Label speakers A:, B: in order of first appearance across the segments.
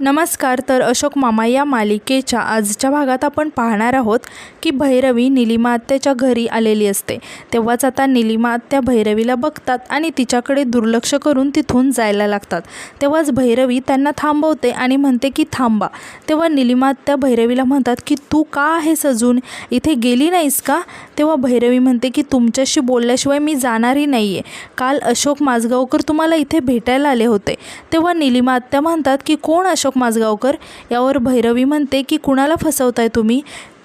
A: नमस्कार तर अशोक मामा या मालिकेच्या आजच्या भागात आपण पाहणार आहोत की भैरवी निलिमा आत्याच्या घरी आलेली असते. तेव्हाच आता निलिमा आत्या भैरवीला बघतात आणि तिच्याकडे दुर्लक्ष करून तिथून जायला लागतात. तेव्हाच भैरवी त्यांना थांबवते आणि म्हणते की थांबा. तेव्हा निलिमा आत्या भैरवीला म्हणतात की तू का आहेस अजून? इथे गेली नाहीस का? तेव्हा भैरवी म्हणते की तुमच्याशी बोलल्याशिवाय मी जाणारही नाही आहे काल अशोक माझगावकर तुम्हाला इथे भेटायला आले होते. तेव्हा निलिमा आत्या म्हणतात की कोण अशोक माझगावकर यावर भैरवी म्हणते की कुणाला फसवताय तुम्ही?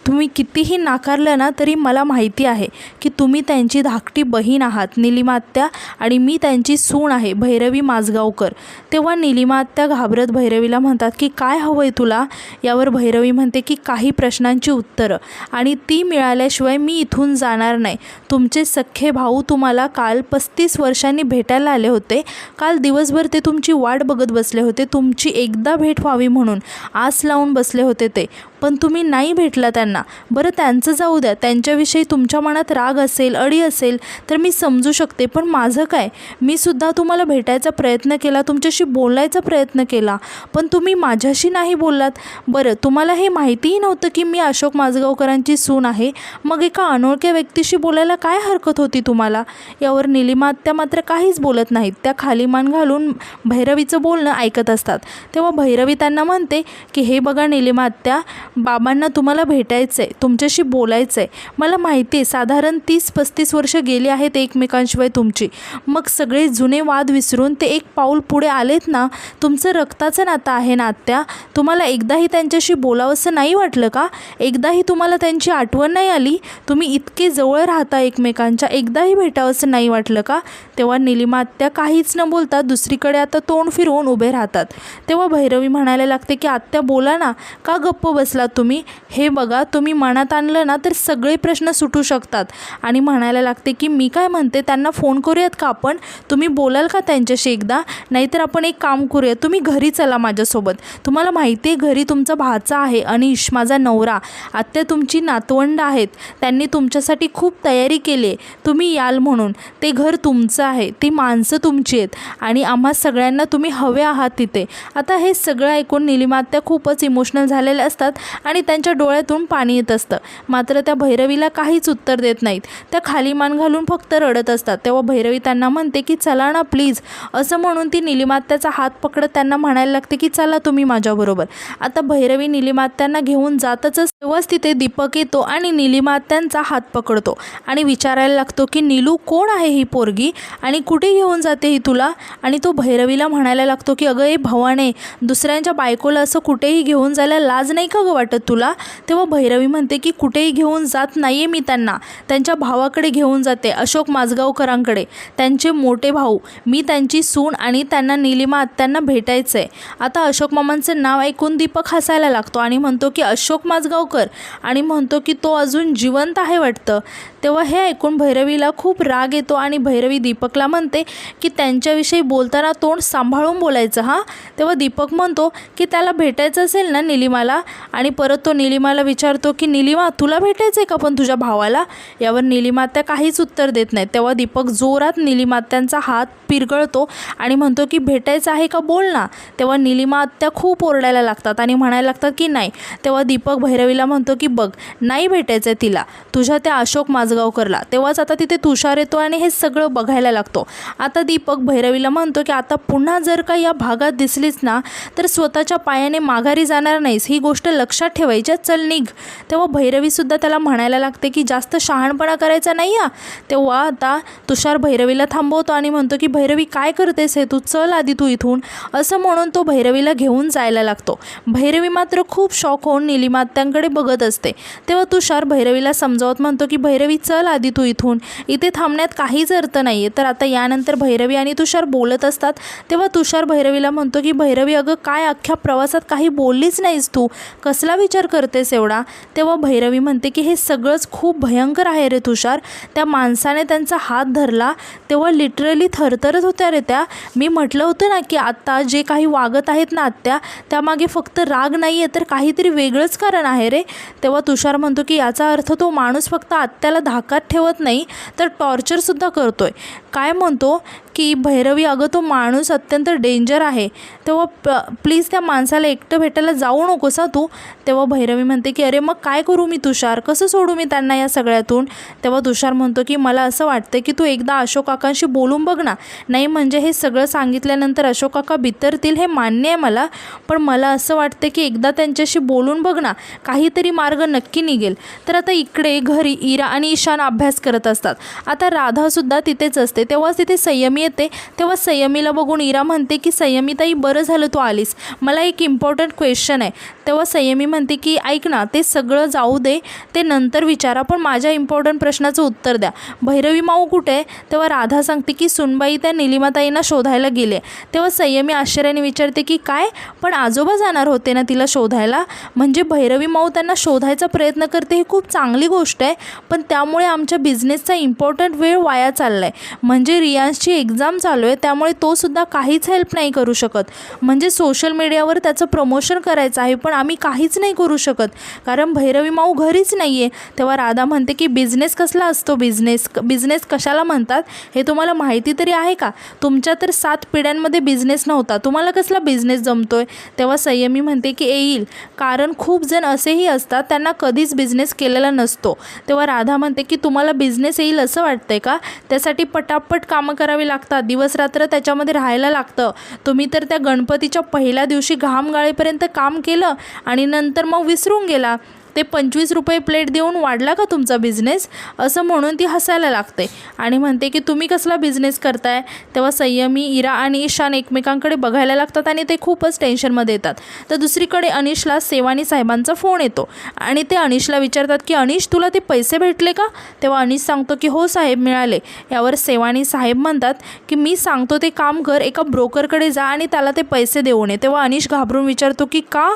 A: तुम्ही कितीही नाकारलं ना तरी मला माहिती आहे की तुम्ही त्यांची धाकटी बहीण आहात निलिमात्या आणि मी त्यांची सून आहे भैरवी माजगावकर. तेव्हा निलिमात्या घाबरत भैरवीला म्हणतात की काय हवं आहे तुला? यावर भैरवी म्हणते की काही प्रश्नांची उत्तरं आणि ती मिळाल्याशिवाय मी इथून जाणार नाही. तुमचे सख्खे भाऊ तुम्हाला काल पस्तीस वर्षांनी भेटायला आले होते. काल दिवसभर ते तुमची वाट बघत बसले होते. तुमची एकदा भेट व्हावी म्हणून आस लावून बसले होते ते. पण तुम्ही नाही भेटला त्यांना. बरं त्यांचं जाऊ द्या. त्यांच्याविषयी तुमच्या मनात राग असेल अडी असेल तर मी समजू शकते. पण माझं काय? मी सुद्धा तुम्हाला भेटायचा प्रयत्न केला तुमच्याशी बोलायचा प्रयत्न केला. पण तुम्ही माझ्याशी नाही बोललात. बरं तुम्हाला हे माहितीही नव्हतं की मी अशोक माझगावकरांची सून आहे. मग एका अनोळख्या व्यक्तीशी बोलायला काय हरकत होती तुम्हाला? यावर निलिमा आत्या मात्र काहीच बोलत नाहीत. त्या खाली मान घालून भैरवीचं बोलणं ऐकत असतात. तेव्हा भैरवी त्यांना म्हणते की हे बघा निलिमा आत्या बाबांना तुम्हाला भेटायचं आहे तुमच्याशी बोलायचं आहे मला माहिती आहे साधारण तीस पस्तीस वर्ष गेली आहेत एकमेकांशिवाय तुमची. मग सगळे जुने वाद विसरून ते एक पाऊल पुढे आलेत ना? तुमचं रक्ताचं नातं आहे ना आत्या? तुम्हाला एकदाही त्यांच्याशी बोलावंसं नाही वाटलं का? एकदाही तुम्हाला त्यांची आठवण नाही आली? तुम्ही इतके जवळ राहता एकमेकांच्या एकदाही भेटावंसं नाही वाटलं का? तेव्हा निलिमा आत्या काहीच न बोलता दुसरीकडे आता तोंड फिरवून उभे राहतात. तेव्हा भैरवी म्हणायला लागते की आत्या बोला ना. का गप्प बसला तुम्ही हे बघा तुम्ही मनात आणलं ना तर सगळे प्रश्न सुटू शकतात. आणि म्हणायला लागते की मी काय म्हणते त्यांना फोन करूयात का आपण? तुम्ही बोलाल का त्यांच्याशी एकदा? नाहीतर आपण एक काम करूया तुम्ही घरी चला माझ्यासोबत. तुम्हाला माहिती आहे घरी तुमचा भाचा आहे अनिश माझा नवरा. आत्या तुमची नातवंड आहेत. त्यांनी तुमच्यासाठी खूप तयारी केली आहे तुम्ही याल म्हणून. ते घर तुमचं आहे. ती माणसं तुमची आहेत. आणि आम्हा सगळ्यांना तुम्ही हवे आहात तिथे. आता हे सगळं ऐकून निलिमा आत्या खूपच इमोशनल झालेल्या असतात. आणि त्यांच्या डोळ्यातून पाणी येत असतं. मात्र त्या भैरवीला काहीच उत्तर देत नाहीत. त्या खाली मान घालून फक्त रडत असतात. तेव्हा भैरवी त्यांना म्हणते की चला ना प्लीज असं म्हणून ती निलिमात्याचा हात पकडत त्यांना म्हणायला लागते की चला तुम्ही माझ्याबरोबर आता भैरवी निलिमात्यांना घेऊन जातच तेव्हाच तिथे दीपक येतो आणि निलिमात्यांचा हात पकडतो आणि विचारायला लागतो की नीलू कोण आहे ही पोरगी? आणि कुठे घेऊन जाते ही तुला? आणि तो भैरवीला म्हणायला लागतो की अगं ए भवाने दुसऱ्यांच्या बायकोला असं कुठेही घेऊन जायला लाज नाही का गं वाटत तुला? तेव्हा भैरवी म्हणते की कुठेही घेऊन जात नाही आहे मी त्यांना. त्यांच्या भावाकडे घेऊन जाते अशोक माजगावकरांकडे. त्यांचे मोठे भाऊ. मी त्यांची सून आणि त्यांना निलिमा आत्यांना भेटायचं आहे आता अशोक मामांचं नाव ऐकून दीपक हसायला लागतो आणि म्हणतो की अशोक माजगावकर. आणि म्हणतो की तो अजून जिवंत आहे वाटतं. तेव्हा हे ऐकून भैरवीला खूप राग येतो आणि भैरवी दीपकला म्हणते की त्यांच्याविषयी बोलताना तोंड सांभाळून बोलायचं हां? तेव्हा दीपक म्हणतो की त्याला भेटायचं असेल ना निलिमाला? आणि आणि परत तो निलिमाला विचारतो की निलिमा तुला भेटायचं आहे का पण तुझ्या भावाला? यावर निलिमात्या काहीच उत्तर देत नाहीत. तेव्हा दीपक जोरात निलिमात्यांचा हात पिरगळतो आणि म्हणतो की भेटायचं आहे का बोल ना? तेव्हा निलिमा आत्या खूप ओरडायला लागतात आणि म्हणायला लागतात की नाही. तेव्हा दीपक भैरवीला म्हणतो की बघ नाही भेटायचं आहे तिला. तुझ्या त्या अशोक माजगावकरला. तेव्हाच आता तिथे तुषार येतो आणि हे सगळं बघायला लागतो. आता दीपक भैरवीला म्हणतो की आता पुन्हा जर का या भागात दिसलीच ना तर स्वतःच्या पायाने माघारी जाणार नाहीस. ही गोष्ट लक्ष लक्षात ठेवायच्या चल निघ. तेव्हा भैरवीसुद्धा त्याला म्हणायला लागते की जास्त शहाणपणा करायचा नाही हा तेव्हा आता तुषार भैरवीला थांबवतो आणि म्हणतो की भैरवी काय करतेस हे तू? चल आधी तू इथून. असं म्हणून तो भैरवीला घेऊन जायला लागतो. भैरवी मात्र खूप शॉक होऊन निलिमात्यांकडे बघत असते. तेव्हा तुषार भैरवीला समजावत म्हणतो की भैरवी चल आधी तू इथून. इथे थांबण्यात काहीच अर्थ नाही आहे तर आता यानंतर भैरवी आणि तुषार बोलत असतात. तेव्हा तुषार भैरवीला म्हणतो की भैरवी अगं काय अख्ख्या प्रवासात काही बोललीच नाहीस तू? कसला विचार करतेस एवढा? तेव्हा भैरवी म्हणते की हे सगळंच खूप भयंकर आहे रे तुषार. त्या माणसाने त्यांचा हात धरला. तेव्हा लिटरली थरथरत होत्या रे त्या. मी म्हटलं होतं ना की आत्ता जे काही वागत आहेत ना आत्या त्यामागे फक्त राग नाही आहे तर काहीतरी वेगळंच कारण आहे रे. तेव्हा तुषार म्हणतो की याचा अर्थ तो माणूस फक्त आत्याला धाकात ठेवत नाही तर टॉर्चरसुद्धा करतो आहे काय म्हणतो? की भैरवी अगं तो माणूस अत्यंत डेंजर आहे. तेव्हा प प्लीज त्या माणसाला एकटं भेटायला जाऊ नकोस तू. तेव्हा भैरवी म्हणते की अरे मग काय करू मी तुषार? कसं सोडू मी त्यांना या सगळ्यातून? तेव्हा तुषार म्हणतो की मला असं वाटतं की तू एकदा अशोक काकांशी बोलून बघ ना. नाही म्हणजे हे सगळं सांगितल्यानंतर अशोक काका बितरतील हे मान्य आहे मला. पण मला असं वाटतं की एकदा त्यांच्याशी बोलून बघ ना काहीतरी मार्ग नक्की निघेल. तर आता इकडे घरी इरा आणि ईशान अभ्यास करत असतात. आता राधासुद्धा तिथेच असते. तेव्हाच तिथे संयमी येते तेव्हा संयमीला बघून इरा म्हणते की संयमीताई बरं झालं तू आलीस. मला एक इम्पॉर्टंट क्वेश्चन आहे. तेव्हा संयमी म्हणते की ऐक ना ते सगळं जाऊ दे ते नंतर विचारा पण माझ्या इम्पॉर्टंट प्रश्नाचं उत्तर द्या. भैरवी माऊ कुठे? आहे तेव्हा राधा सांगते की सुनबाई त्या निलिमाताईंना शोधायला गेले. तेव्हा संयमी आश्चर्याने विचारते की काय? पण आजोबा जाणार होते ना तिला शोधायला? म्हणजे भैरवी माऊ त्यांना शोधायचा प्रयत्न करते ही खूप चांगली गोष्ट आहे पण त्यामुळे आमच्या बिझनेसचा इम्पॉर्टंट वेळ वाया चालला आहे म्हणजे रियान्सची एक्झाम चालू आहे त्यामुळे तो सुद्धा काहीच हेल्प नाही करू शकत. म्हणजे सोशल मीडियावर त्याचं प्रमोशन करायचं आहे पण आम्ही काहीच नाही करू शकत. कारण भैरवी माऊ घरीच नाही आहे तेव्हा राधा म्हणते की बिझनेस कसला असतो बिझनेस बिझनेस कशाला म्हणतात? हे तुम्हाला माहिती तरी आहे का? तुमच्या तर सात पिढ्यांमध्ये बिझनेस नव्हता. तुम्हाला कसला बिझनेस जमतोय? तेव्हा संयमी म्हणते की येईल. कारण खूप जण असेही असतात त्यांना कधीच बिझनेस केलेला नसतो. तेव्हा राधा म्हणते की तुम्हाला बिझनेस येईल असं वाटतंय का? त्यासाठी पटापट कामं करावी लागतात. दिवस रात्र त्याच्यामध्ये राहायला लागतं. तुम्ही तर त्या गणपतीच्या पहिल्या दिवशी घाम गाळेपर्यंत काम केलं आणि नंतर मग विसरून गेला. ते पंचवीस रुपये प्लेट देऊन वाढला का तुमचा बिझनेस असं म्हणून ती हसायला लागते. आणि म्हणते की तुम्ही कसला बिझनेस करताय? तेव्हा संयमी इरा आणि ईशान एकमेकांकडे बघायला लागतात आणि ते खूपच टेन्शनमध्ये येतात. तर दुसरीकडे अनिशला सेवानी साहेबांचा फोन येतो. आणि ते अनिशला विचारतात की अनिश तुला ते पैसे भेटले का? तेव्हा अनिश सांगतो की हो साहेब मिळाले. यावर सेवानी साहेब म्हणतात की मी सांगतो ते काम कर एका ब्रोकरकडे जा आणि त्याला ते पैसे देऊ नये तेव्हा अनिश घाबरून विचारतो की का?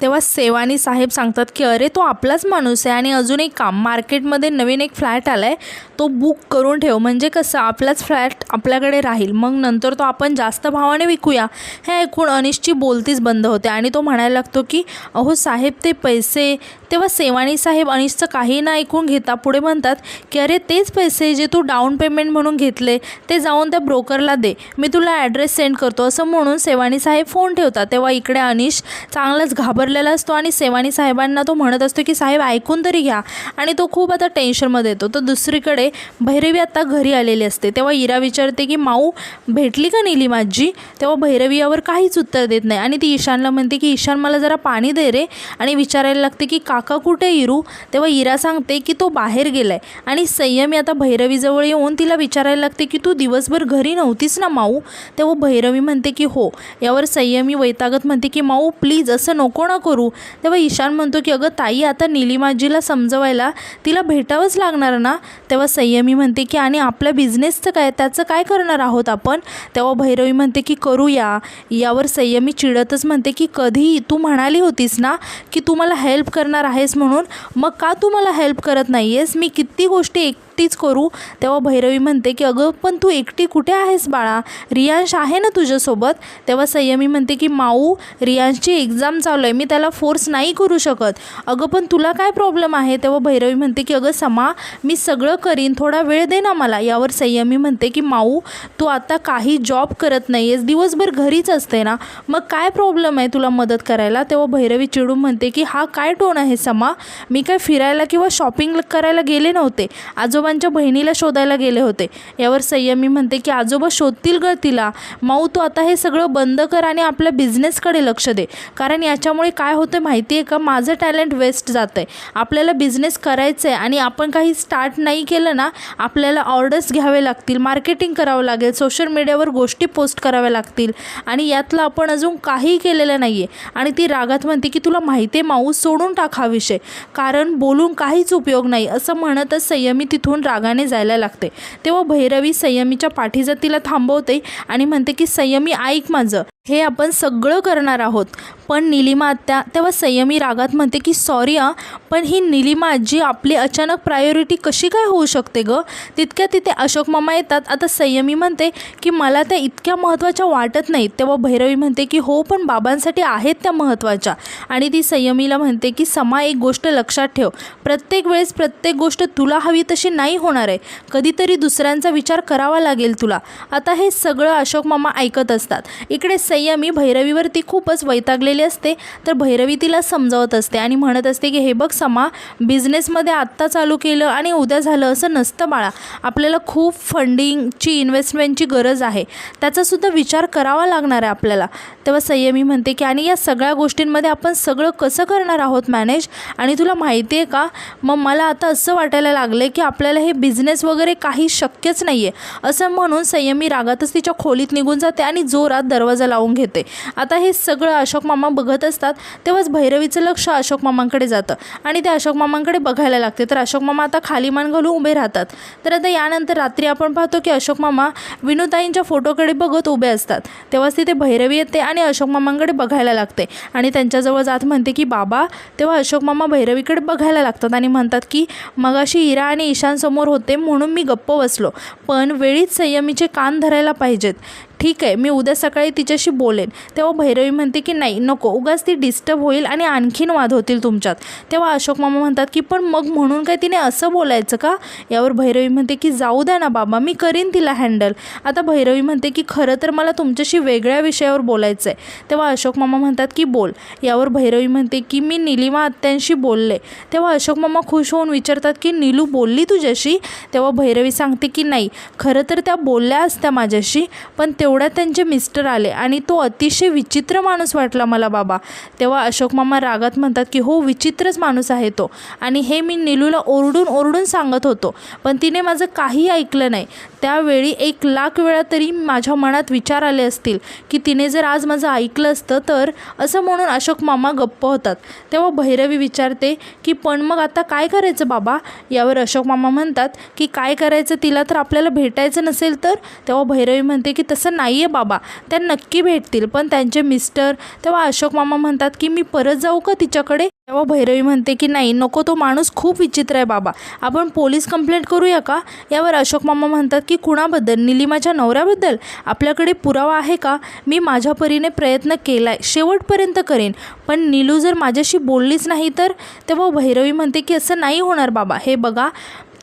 A: तेव्हा सेवानी साहेब सांगतात की अरे तो आपलाच माणूस आहे आणि अजून एक काम मार्केटमध्ये नवीन एक फ्लॅट आला आहे तो बुक करून ठेव. म्हणजे कसं आपलाच फ्लॅट आपल्याकडे राहील. मग नंतर तो आपण जास्त भावाने विकूया. हे ऐकून अनिशची बोलतीच बंद होते आणि तो म्हणायला लागतो की अहो साहेब ते पैसे तेव्हा सेवानी साहेब अनिशचं काही ना ऐकून घेता पुढे म्हणतात की अरे तेच पैसे जे तू डाऊन पेमेंट म्हणून घेतले ते जाऊन त्या ब्रोकरला दे. मी तुला ॲड्रेस सेंड करतो. असं म्हणून सेवानी साहेब फोन ठेवतात. तेव्हा इकडे अनिश चांगलाच घाबरलेला असतो आणि सेवानी साहेबांना तो म्हणत असतो की साहेब ऐकून तरी घ्या. आणि तो खूप आता टेन्शनमध्ये येतो. तर दुसरीकडे भैरवी आता घरी आलेली असते. तेव्हा इरा विचारते की माऊ भेटली का निलिमाजी तेव्हा भैरवी यावर काहीच उत्तर देत नाही. आणि ती ईशानला म्हणते की ईशान मला जरा पाणी दे रे. आणि विचारायला लागते की काका कुठे इरू? तेव्हा इरा सांगते की तो बाहेर गेलाय. आणि संयमी आता भैरवीजवळ येऊन तिला विचारायला लागते की तू दिवसभर घरी नव्हतीस ना माऊ? तेव्हा भैरवी म्हणते की हो. यावर संयमी वैतागत म्हणते की माऊ प्लीज असं नको ना करू. तेव्हा ईशान म्हणतो की अगं ताई आता निलिमाजीला समजवायला तिला भेटावंच लागणार ना? तेव्हा संयमी म्हणते की आणि आपल्या बिझनेसचं काय? त्याचं काय करणार आहोत आपण? तेव्हा भैरवी म्हणते की करूया. यावर संयमी चिडतच म्हणते की कधी तू म्हणाली होतीस ना की तू मला हेल्प करणार आहेस म्हणून? मग का तू मला हेल्प करत नाही आहेस मी किती गोष्टी एक एकटीच करू? तेव्हा भैरवी म्हणते की अगं पण तू एकटी कुठे आहेस बाळा? रियांश आहे ना तुझ्यासोबत? तेव्हा संयमी म्हणते की माऊ रियांशची एक्झाम चालू आहे. मी त्याला फोर्स नाही करू शकत. अगं पण तुला काय प्रॉब्लेम आहे? तेव्हा भैरवी म्हणते की अगं समा मी सगळं करीन. थोडा वेळ दे ना मला. यावर संयमी म्हणते की माऊ तू आता काही जॉब करत नाही आहेस दिवसभर घरीच असते ना? मग काय प्रॉब्लेम आहे तुला मदत करायला? तेव्हा भैरवी चिडून म्हणते की हा काय टोन आहे समा? मी काय फिरायला किंवा शॉपिंग करायला गेले नव्हते. आजोबा आजोबांच्या बहिणीला शोधायला गेले होते. यावर संयमी म्हणते की आजोबा शोधतील ग तिला. माऊ तू आता हे सगळं बंद कर आणि आपल्या बिझनेसकडे लक्ष दे. कारण याच्यामुळे काय होतं माहिती आहे का? माझं टॅलेंट वेस्ट जातं आहे आपल्याला बिझनेस करायचं आहे आणि आपण काही स्टार्ट नाही केलं ना आपल्याला ऑर्डर्स घ्यावे लागतील मार्केटिंग करावं लागेल सोशल मीडियावर गोष्टी पोस्ट कराव्या लागतील आणि यातलं आपण अजून काहीही केलेलं नाही आहे आणि ती रागात म्हणते की तुला माहिती आहे माऊ सोडून टाक हा विषय. कारण बोलून काहीच उपयोग नाही. असं म्हणतच संयमी तिथून रागाने जायला लागते. तेव्हा भैरवी संयमीच्या पाठीचं तिला थांबवते आणि म्हणते की संयमी ऐक माझं. हे आपण सगळं करणार आहोत. पण निलिमा आत्या तेव्हा संयमी रागात म्हणते की सॉरी आ पण ही निलिमा आजी आपली अचानक प्रायोरिटी कशी काय होऊ शकते गं? तितक्या तिथे अशोक मामा येतात. आता संयमी म्हणते की मला त्या इतक्या महत्त्वाच्या वाटत नाहीत. तेव्हा भैरवी म्हणते की हो पण बाबांसाठी आहेत त्या महत्त्वाच्या. आणि ती संयमीला म्हणते की समा एक गोष्ट लक्षात ठेव. प्रत्येक वेळेस प्रत्येक गोष्ट तुला हवी तशी नाही होणार आहे. कधीतरी दुसऱ्यांचा विचार करावा लागेल तुला. आता हे सगळं अशोक मामा ऐकत असतात. इकडे संयमी भैरवीवरती खूपच वैतागलेली असते. तर भैरवी तिला समजावत असते आणि म्हणत असते की हे बघ समा बिझनेसमध्ये आत्ता चालू केलं आणि उद्या झालं असं नसतं बाळा. आपल्याला खूप फंडिंगची इन्व्हेस्टमेंटची गरज आहे. त्याचासुद्धा विचार करावा लागणार आहे आपल्याला. तेव्हा संयमी म्हणते की आणि या सगळ्या गोष्टींमध्ये आपण सगळं कसं करणार आहोत मॅनेज? आणि तुला माहिती आहे का मग मला आता असं वाटायला लागलं की आपल्याला हे बिझनेस वगैरे काही शक्यच नाही आहे असं म्हणून संयमी रागातच तिच्या खोलीत निघून जाते आणि जोरात दरवाजा लावून घेते. आता हे सगळं अशोक मामा बघत असतात तेव्हाच भैरवीचं लक्ष अशोक मामांकडे जातं. आणि ते अशोक मामांकडे बघायला लागते. तर अशोक मामा आता खाली मान घालून उभे राहतात. तर आता यानंतर रात्री आपण पाहतो की अशोक मामा विनुताईंच्या फोटोकडे बघत उभे असतात. तेव्हाच तिथे भैरवी येते आणि अशोक मामांकडे बघायला लागते. आणि त्यांच्याजवळ जात म्हणते की बाबा तेव्हा अशोक मामा भैरवीकडे बघायला लागतात आणि म्हणतात की मगाशी इरा आणि ईशानसमोर होते म्हणून मी गप्प बसलो. पण वेळीच संयमीचे कान धरायला पाहिजेत. ठीक आहे मी उद्या सकाळी तिच्याशी बोलेन. तेव्हा भैरवी म्हणते की नाही नको उगाच ती डिस्टर्ब होईल आणि आणखीन वाद होतील तुमच्यात. तेव्हा अशोक मामा म्हणतात की पण मग म्हणून काय तिने असं बोलायचं का? यावर भैरवी म्हणते की जाऊ द्या ना बाबा मी करीन तिला हँडल आता भैरवी म्हणते की खरं तर मला तुमच्याशी वेगळ्या विषयावर बोलायचं आहे तेव्हा अशोक मामा म्हणतात की बोल. यावर भैरवी म्हणते की मी निलिमा आत्यांशी बोलले. तेव्हा अशोक मामा खुश होऊन विचारतात की नीलू बोलली तुझ्याशी? तेव्हा भैरवी सांगते की नाही खरं तर त्या बोलल्या असत्या माझ्याशी पण ते तेवढ्यात त्यांचे मिस्टर आले आणि तो अतिशय विचित्र माणूस वाटला मला बाबा. तेव्हा अशोक मामा रागात म्हणतात की हो विचित्रच माणूस आहे तो. आणि हे मी नीलूला ओरडून ओरडून सांगत होतो. पण तिने माझं काही ऐकलं नाही. त्यावेळी एक लाख वेळा तरी माझ्या मनात विचार आले असतील की तिने जर आज माझं ऐकलं असतं तर असं म्हणून अशोक मामा गप्प होतात. तेव्हा भैरवी विचारते की पण मग आता काय करायचं बाबा? यावर अशोक मामा म्हणतात की काय करायचं तिला तर आपल्याला भेटायचं नसेल तर? तेव्हा भैरवी म्हणते की तसं नाही आहे बाबा. त्या नक्की भेटतील. पण त्यांचे मिस्टर तेव्हा अशोक मामा म्हणतात की मी परत जाऊ का तिच्याकडे? तेव्हा भैरवी म्हणते की नाही नको तो माणूस खूप विचित्र आहे बाबा. आपण पोलीस कंप्लेंट करूया का? यावर अशोक मामा म्हणतात की कुणाबद्दल? निलिमाच्या नवऱ्याबद्दल? आपल्याकडे पुरावा आहे का? मी माझ्या परीने प्रयत्न केला आहे शेवटपर्यंत करेन. पण नीलू जर माझ्याशी बोललीच नाही तर? तेव्हा भैरवी म्हणते की असं नाही होणार बाबा. हे बघा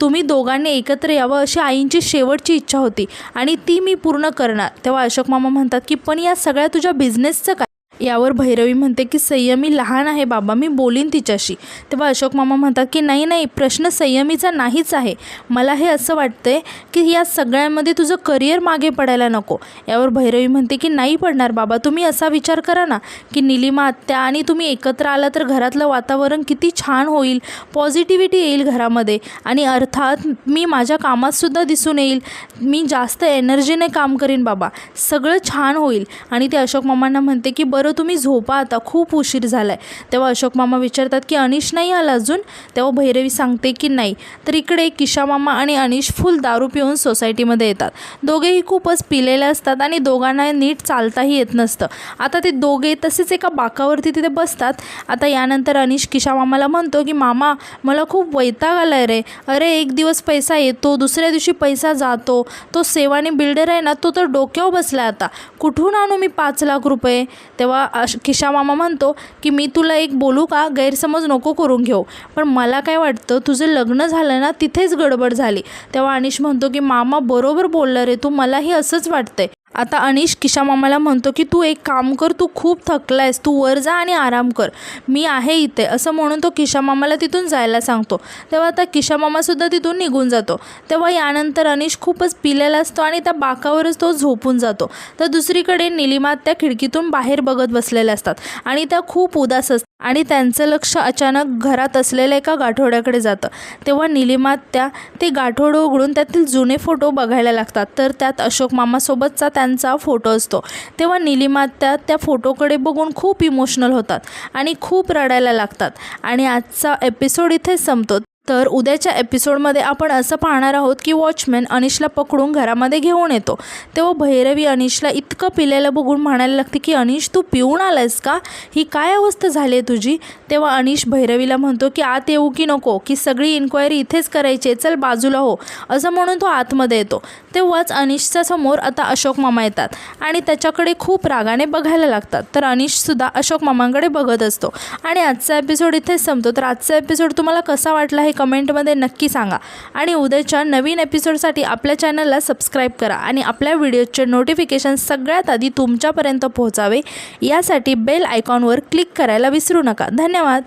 A: तुम्ही दोघांनी एकत्र यावं अशी आईंची शेवटची इच्छा होती. आणि ती मी पूर्ण करणार. तेव्हा अशोक मामा म्हणतात की पण या सगळ्या तुझ्या बिझनेसचं काय? यावर भैरवी म्हणते की संयमी लहान आहे बाबा मी बोलीन तिच्याशी. तेव्हा अशोक मामा म्हणतात की नाही नाही प्रश्न संयमीचा नाहीच आहे. मला हे असं वाटतंय की या सगळ्यामध्ये तुझं करिअर मागे पडायला नको. यावर भैरवी म्हणते की नाही पडणार बाबा तुम्ही असा विचार करा ना की निलिमा आत्या आणि तुम्ही एकत्र आला तर घरातलं वातावरण किती छान होईल पॉझिटिव्हिटी येईल घरामध्ये आणि अर्थात मी माझ्या कामातसुद्धा दिसून येईल मी जास्त एनर्जीने काम करीन बाबा सगळं छान होईल. आणि ते अशोक मामांना म्हणते की बरं तुम्ही झोपा आता खूप उशीर झाला आहे तेव्हा अशोक मामा विचारतात की अनिश नाही आला अजून? तेव्हा भैरवी सांगते की नाही. तर इकडे किशा मामा आणि अनिश फुल दारू पिऊन सोसायटीमध्ये येतात. दोघेही खूपच पिलेले असतात आणि दोघांना नीट चालताही येत नसतं. आता ते दोघे तसेच एका बाकावरती तिथे बसतात. आता यानंतर अनिश किशा मामाला म्हणतो की मामा मला खूप वैताग आला आहे रे. अरे एक दिवस पैसा येतो दुसऱ्या दिवशी पैसा जातो. तो सेवाने बिल्डर आहे ना तो तर डोक्यावर बसला आता. कुठून आणू मी पाच लाख रुपये? तेव्हा अश किशा मामा म्हणतो की मी तुला एक बोलू का? गैरसमज नको करून घेऊ. पण मला काय वाटतं तुझं लग्न झालं ना तिथेच गडबड झाली. तेव्हा अनिश म्हणतो की मामा बरोबर बोलला रे तू मलाही असंच वाटतंय. आता अनिश किशा मामाला म्हणतो की तू एक काम कर तू खूप थकला आहेस तू वर जा आणि आराम कर. मी आहे इथे. असं म्हणून तो किशा मामाला तिथून जायला सांगतो. तेव्हा आता किशा मामासुद्धा तिथून निघून जातो. तेव्हा यानंतर अनिश खूपच पिलेला असतो आणि त्या बाकावरच तो झोपून जातो. तर दुसरीकडे निलिमा त्या खिडकीतून बाहेर बघत बसलेल्या असतात आणि त्या खूप उदास असतात. आणि त्यांचं लक्ष अचानक घरात असलेल्या एका गाठोड्याकडे जातं. तेव्हा निलिमा त्या ते गाठोडं उघडून त्यातील जुने फोटो बघायला लागतात. तर त्यात अशोक मामासोबतचा त्यांचा फोटो असतो. तेव्हा निलिमा त्या त्या फोटोकडे बघून खूप इमोशनल होतात आणि खूप रडायला लागतात. आणि आजचा एपिसोड इथेच संपतो. तर उद्याच्या एपिसोडमध्ये आपण असं पाहणार आहोत की वॉचमॅन अनिशला पकडून घरामध्ये घेऊन येतो. तेव्हा भैरवी अनिशला इतकं पिलेलं बघून म्हणायला लागते की अनिश तू पिऊन आलायस का? ही काय अवस्था झाली आहे तुझी? तेव्हा अनिश भैरवीला म्हणतो की आत येऊ की नको? की सगळी इन्क्वायरी इथेच करायची आहे. चल बाजूला हो. असं म्हणून तो आतमध्ये येतो. तेव्हाच अनिशच्या समोर आता अशोक मामा येतात आणि त्याच्याकडे खूप रागाने बघायला लागतात. तर अनिशसुद्धा अशोक मामांकडे बघत असतो. आणि आजचा एपिसोड इथेच संपतो. तर आजचा एपिसोड तुम्हाला कसा वाटला हे कमेंटमध्ये नक्की सांगा. आणि उद्याच्या नवीन एपिसोडसाठी आपल्या चॅनलला सबस्क्राईब करा आणि आपल्या व्हिडिओचे नोटिफिकेशन सगळ्यात आधी तुमच्यापर्यंत पोहोचावे. यासाठी बेल आयकॉनवर क्लिक करायला विसरू नका. धन्यवाद.